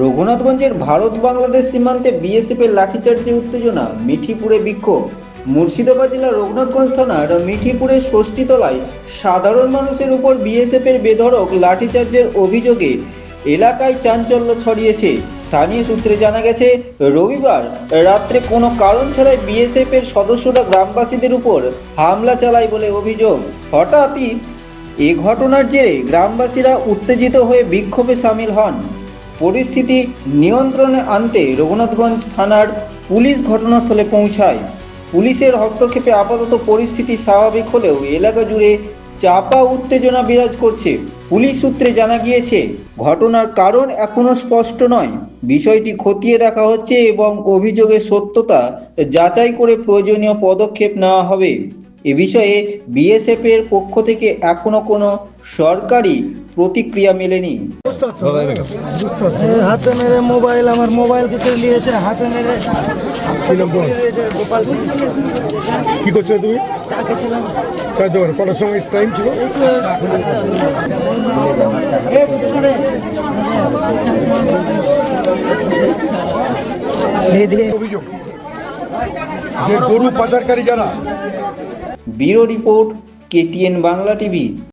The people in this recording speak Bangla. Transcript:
রঘুনাথগঞ্জের ভারত বাংলাদেশ সীমান্তে বিএসএফের লাঠিচার্জে উত্তেজনা, মিঠিপুরে বিক্ষোভ। মুর্শিদাবাদ জেলার রঘুনাথগঞ্জ থানার মিঠিপুরের ষষ্ঠীতলায় সাধারণ মানুষের উপর বিএসএফের বেধড়ক লাঠিচার্জের অভিযোগে এলাকায় চাঞ্চল্য ছড়িয়েছে। স্থানীয় সূত্রে জানা গেছে, রবিবার রাত্রে কোনো কারণ ছাড়াই বিএসএফ এর সদস্যরা গ্রামবাসীদের উপর হামলা চালায় বলে অভিযোগ। হঠাৎই এ ঘটনার জেরে গ্রামবাসীরা উত্তেজিত হয়ে বিক্ষোভে সামিল হন। পরিস্থিতি নিয়ন্ত্রণে আনতে রঘুনাথগঞ্জ থানার পুলিশ ঘটনাস্থলে পৌঁছায়। পুলিশের হস্তক্ষেপে আপাতত পরিস্থিতি স্বাভাবিক হলেও এলাকা জুড়ে চাপা উত্তেজনা বিরাজ করছে। পুলিশ সূত্রে জানা গিয়েছে, ঘটনার কারণ এখনও স্পষ্ট নয়। বিষয়টি খতিয়ে দেখা হচ্ছে এবং অভিযোগের সত্যতা যাচাই করে প্রয়োজনীয় পদক্ষেপ নেওয়া হবে। এ বিষয়ে বিএসএফ এর পক্ষ থেকে এখনও কোনো সরকারি প্রতিক্রিয়া মেলেনি। হাতে মেরে মোবাইল আমার মোবাইল কে কেড়ে নিয়েছে? হাতে মেরে কি গোপাল। কি করছ তুমি? চা কটার সময় টাইম ছিল? অভিযোগ। গরু পাচারকারী যারা। Bureau report KTN Bangla TV.